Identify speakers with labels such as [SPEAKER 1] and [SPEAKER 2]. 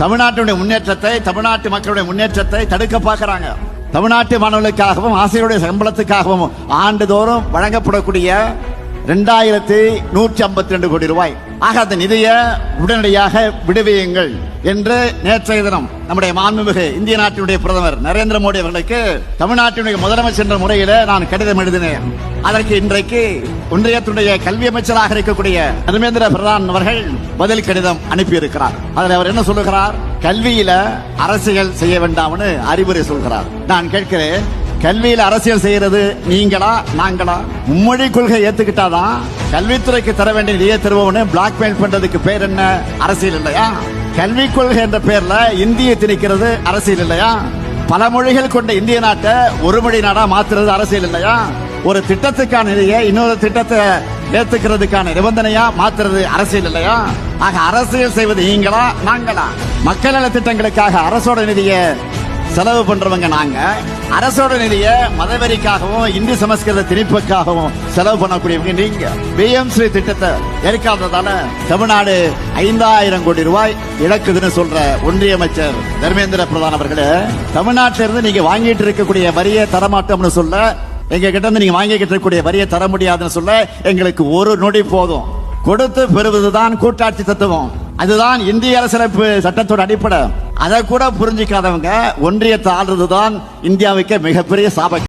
[SPEAKER 1] தமிழ்நாட்டுடைய முன்னேற்றத்தை தமிழ்நாட்டு மக்களுடைய முன்னேற்றத்தை தடுக்க பார்க்குறாங்க. தமிழ்நாட்டு மாணவர்களுக்காகவும் ஆசிரியருடைய சம்பளத்துக்காகவும் ஆண்டுதோறும் வழங்கப்படக்கூடிய ரெண்டாயிரத்தி நூற்றி ஐம்பத்தி ரெண்டு கோடி ரூபாய். ஆக அந்த நிதியை உடனடியாக விடுவியுங்கள் என்று நேற்றைய தினம் நம்முடைய மாண்புமிகு இந்திய நாட்டினுடைய பிரதமர் நரேந்திர மோடி அவர்களுக்கு தமிழ்நாட்டினுடைய முதலமைச்சர் என்ற முறையில நான் கடிதம் எழுதினேன். அதற்கு இன்றைக்கு ஒன்றியத்துடைய கல்வி அமைச்சராக இருக்கக்கூடிய தர்மேந்திர பிரதான் அவர்கள் பதில் கடிதம் அனுப்பியிருக்கிறார். அதில் அவர் என்ன சொல்லுகிறார்? கல்வியில அரசியல் செய்ய வேண்டாம்னு அறிவுரை சொல்கிறார். நான் கேட்கிறேன் கல்வியில் அரசியல் செய்யறது நீங்களா நாங்களா? மும்மொழி கொள்கை ஏத்துக்கிட்டாதான் கல்வித்துறைக்கு தர வேண்டிய நிதியை தருவோம்னு பிளாக்மெயில் பண்றதுக்கு பேர் என்ன? அரசியல் இல்லையா? கல்வி கொள்கை என்ற பேர்ல இந்தியை திணிக்கிறது அரசியல் இல்லையா? பல மொழிகள் கொண்ட இந்திய நாட்டை ஒரு மொழி நாடா மாத்துறது அரசியல் இல்லையா? ஒரு திட்டத்துக்கான நிதியை இன்னொரு திட்டத்தை ஏத்துக்கிறதுக்கான நிபந்தனையா மாத்துறது அரசியல் இல்லையா? ஆக அரசியல் செய்வது நீங்களா நாங்களா? மக்கள் நல திட்டங்களுக்காக அரசோட நிதியை செலவு பண்றவங்க நாங்க. அரசோட நிதிய மதவெறிக்காகவும் இந்தி சமஸ்கிருத திணிப்புக்காகவும் செலவு பண்ணக்கூடியவங்க நீங்க. பிஎம் திட்டத்தை எடுக்காததால தமிழ்நாடு ஐந்தாயிரம் கோடி ரூபாய் இழக்குதுன்னு சொல்ற ஒன்றிய அமைச்சர் தர்மேந்திர பிரதான் அவர்களே தமிழ்நாட்டில இருந்து நீங்க வாங்கிட்டு இருக்கக்கூடிய வரியை தரமாட்டோம்னு சொல்ல எங்க கிட்ட இருந்து நீங்க வாங்கிக்கிட்டு இருக்கக்கூடிய வரியை தர முடியாதுன்னு சொல்ல எங்களுக்கு ஒரு நொடி போதும். கொடுத்து பெறுவதுதான் கூட்டாட்சி தத்துவம். அதுதான் இந்திய அரசியலமைப்பு சட்டத்தோட அடிப்படை. அதை கூட புரிஞ்சிக்காதவங்க ஒன்றியத்தை ஆள்றதுதான் இந்தியாவுக்கு மிகப்பெரிய சாப